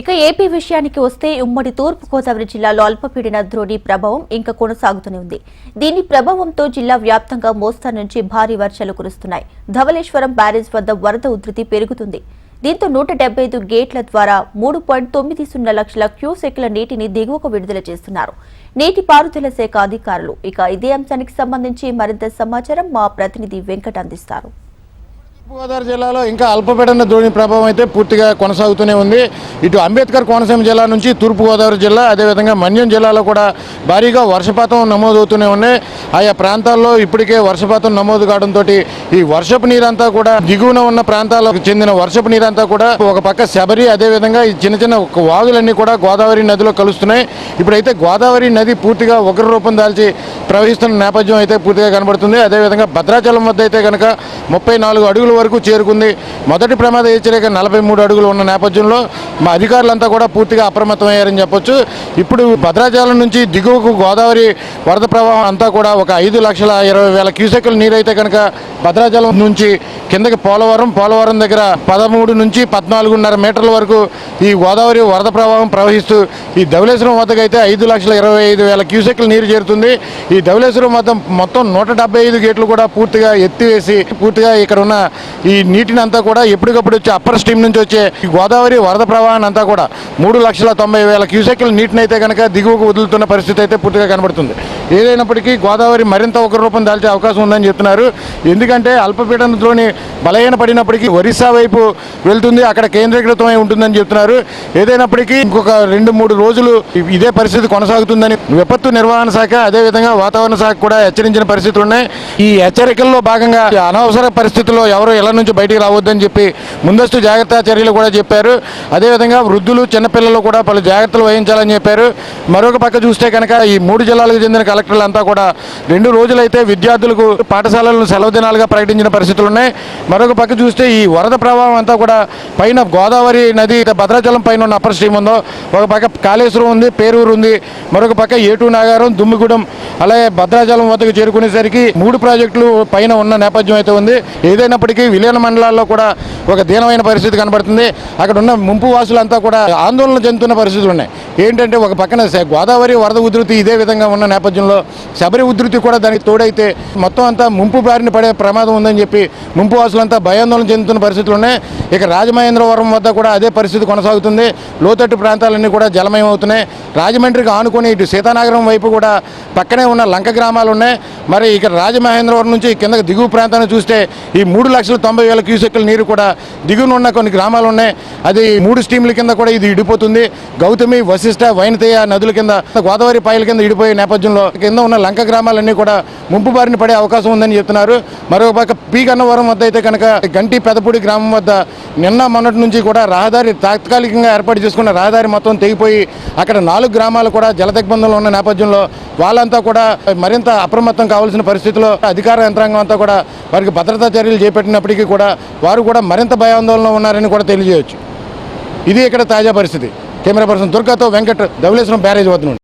ఇక ఏపీ విషయానికి వస్తే ఉమ్మడి తూర్పు గోదావరి జిల్లాలో అల్పపీడన ద్రోణి ప్రభావం ఇంకా కొనసాగుతూనే ఉంది. దీని ప్రభావంతో జిల్లా వ్యాప్తంగా మోస్తరు నుంచి భారీ వర్షాలు కురుస్తున్నాయి. ధవళేశ్వరం బ్యారేజ్ వద్ద వరద ఉధృతి పెరుగుతుంది. దీంతో నూట డెబ్బై ఐదు గేట్ల ద్వారా మూడు పాయింట్ తొమ్మిది సున్నా లక్షల క్యూసెక్ల నీటిని దిగువకు విడుదల చేస్తున్నారు. నీటి పారుదల శాఖ అధికారులు. ఇక ఇదే అంశానికి సంబంధించి మరింత సమాచారం మా ప్రతినిధి వెంకట్ అందిస్తారు. తూర్పుగోదావరి జిల్లాలో ఇంకా అల్పపీడన ధోని ప్రభావం అయితే పూర్తిగా కొనసాగుతూనే ఉంది. ఇటు అంబేద్కర్ కోనసీమ జిల్లా నుంచి తూర్పుగోదావరి జిల్లా అదేవిధంగా మన్యం జిల్లాలో కూడా భారీగా వర్షపాతం నమోదవుతూనే ఉన్నాయి. ఆయా ప్రాంతాల్లో ఇప్పటికే వర్షపాతం నమోదు కావడంతో ఈ వర్షపు నీరంతా కూడా దిగువన ఉన్న ప్రాంతాలకు చెందిన వర్షపు నీరంతా కూడా ఒక పక్క శబరి అదేవిధంగా ఈ చిన్న చిన్న వాగులన్నీ కూడా గోదావరి నదిలో కలుస్తున్నాయి. ఇప్పుడైతే గోదావరి నది పూర్తిగా ఉగ్ర రూపం దాల్చి ప్రవహిస్తున్న నేపథ్యం అయితే పూర్తిగా కనబడుతుంది. అదేవిధంగా భద్రాచలం వద్ద అయితే కనుక ముప్పై నాలుగు అడుగులు వరకు చేరుకుంది. మొదటి ప్రమాద హెచ్చరిక నలభై మూడు అడుగులు ఉన్న నేపథ్యంలో మా అధికారులంతా కూడా పూర్తిగా అప్రమత్తమయ్యారని చెప్పొచ్చు. ఇప్పుడు భద్రాచలం నుంచి దిగువకు గోదావరి వరద ప్రవాహం అంతా కూడా ఒక ఐదు లక్షల ఇరవై వేల క్యూసెక్కుల నీరైతే కనుక భద్రాచలం నుంచి కిందకి పోలవరం పోలవరం దగ్గర పదమూడు నుంచి పద్నాలుగున్నర మీటర్ల వరకు ఈ గోదావరి వరద ప్రవాహం ప్రవహిస్తూ ఈ ధవలేశ్వరం వద్దకు అయితే ఐదు లక్షల ఇరవై ఐదు వేల క్యూసెక్ల నీరు చేరుతుంది. ఈ ధవలేశ్వరం వద్ద మొత్తం నూట డెబ్బై ఐదు గేట్లు కూడా పూర్తిగా ఎత్తివేసి పూర్తిగా ఇక్కడ ఉన్న ఈ నీటిని అంతా కూడా ఎప్పటికప్పుడు వచ్చే అప్పర్ స్ట్రీమ్ నుంచి వచ్చే గోదావరి వరద ప్రవాహాన్ని అంతా కూడా మూడు లక్షల తొంభై వేల క్యూసెక్ల నీటిని అయితే కనుక దిగువకు వదులుతున్న పరిస్థితి అయితే పూర్తిగా కనబడుతుంది. ఏదైనప్పటికీ గోదావరి మరింత ఒక రూపం దాల్చే అవకాశం ఉందని చెప్తున్నారు. ఎందుకంటే అల్పపీడన బలహీన పడినప్పటికీ ఒరిస్సా వైపు వెళ్తుంది అక్కడ కేంద్రీకృతమై ఉంటుందని చెప్తున్నారు. ఏదైనప్పటికీ ఇంకొక రెండు మూడు రోజులు ఇదే పరిస్థితి కొనసాగుతుందని. విపత్తు నిర్వహణ శాఖ అదేవిధంగా వాతావరణ శాఖ కూడా హెచ్చరించిన పరిస్థితులు ఉన్నాయి. ఈ హెచ్చరికల్లో భాగంగా అనవసర పరిస్థితుల్లో ఎవరు ఇళ్ళ నుంచి బయటికి రావద్దని చెప్పి ముందస్తు జాగ్రత్త చర్యలు కూడా చెప్పారు. అదేవిధంగా వృద్ధులు చిన్నపిల్లలు కూడా పలు జాగ్రత్తలు వహించాలని చెప్పారు. మరొక పక్క చూస్తే కనుక ఈ మూడు జిల్లాలకు చెందిన కలెక్టర్లంతా కూడా రెండు రోజులైతే విద్యార్థులకు పాఠశాలలను సెలవు దినాలుగా ప్రకటించిన పరిస్థితులు ఉన్నాయి. మరొక పక్క చూస్తే ఈ వరద ప్రభావం అంతా కూడా పైన గోదావరి నది భద్రాచలం పైన ఉన్న అప్పర్ స్ట్రీమ్ ఉందో ఒక పక్క కాళేశ్వరం ఉంది పేరూరు ఉంది మరొక పక్క ఏటూ నాగారం దుమ్మిగూడెం అలాగే భద్రాచలం వద్దకు చేరుకునేసరికి మూడు ప్రాజెక్టులు పైన ఉన్న నేపథ్యం అయితే ఉంది. ఏదైనప్పటికీ విలీన మండలాల్లో కూడా ఒక దీనమైన పరిస్థితి కనబడుతుంది. అక్కడ ఉన్న ముంపు వాసులంతా కూడా ఆందోళన చెందుతున్న పరిస్థితులు ఉన్నాయి. ఏంటంటే ఒక పక్కన గోదావరి వరద ఉధృతి ఇదే విధంగా ఉన్న నేపథ్యంలో శబరి ఉధృతి కూడా దానికి తోడైతే మొత్తం అంతా ముంపు బారిన పడే ప్రమాదం ఉందని చెప్పి ముంపు వాసులంతా భయాందోళన చెందుతున్న పరిస్థితులు ఉన్నాయి. ఇక రాజమహేంద్రవరం వద్ద కూడా అదే పరిస్థితి కొనసాగుతుంది. లోతట్టు ప్రాంతాలన్నీ కూడా జలమయం అవుతున్నాయి రాజమండ్రికి ఆనుకొని ఇటు సీతానగరం వైపు కూడా పక్కనే ఉన్న లంక గ్రామాలు ఉన్నాయి. మరి ఇక రాజమహేంద్రవరం నుంచి కిందకి దిగువ ప్రాంతాన్ని చూస్తే ఈ మూడు లక్షల తొంభై వేల క్యూసెక్కుల నీరు కూడా దిగువన ఉన్న కొన్ని గ్రామాలు ఉన్నాయి. అది మూడు స్టీమ్ల కింద కూడా ఇది ఇడిపోతుంది. గౌతమి వశిష్ట వైనతేయ నదుల కింద గోదావరి పాయల కింద ఇడిపోయే నేపథ్యంలో కింద ఉన్న లంక గ్రామాలన్నీ కూడా ముంపు బారిన పడే అవకాశం ఉందని చెప్తున్నారు. మరోపక్క పక్క పీ గన్నవరం వద్ద అయితే కనుక గంటి పెదపూడి గ్రామం వద్ద నిన్న మొన్నటి నుంచి కూడా రహదారి తాత్కాలికంగా ఏర్పాటు చేసుకున్న రహదారి మొత్తం తెగిపోయి అక్కడ నాలుగు గ్రామాలు కూడా జలదిగ్బంధంలో ఉన్న నేపథ్యంలో వాళ్ళంతా కూడా మరింత అప్రమత్తం కావాల్సిన పరిస్థితిలో అధికార యంత్రాంగం అంతా కూడా వారికి భద్రతా చర్యలు చేపట్టినప్పటికీ కూడా వారు కూడా మరింత భయాందోళనలో ఉన్నారని కూడా తెలియజేయవచ్చు ఇది ఇక్కడ తాజా పరిస్థితి. కెమెరా పర్సన్ దుర్గాతో వెంకట్ ధవలేశ్వరం బ్యారేజ్ వద్ద నుండి.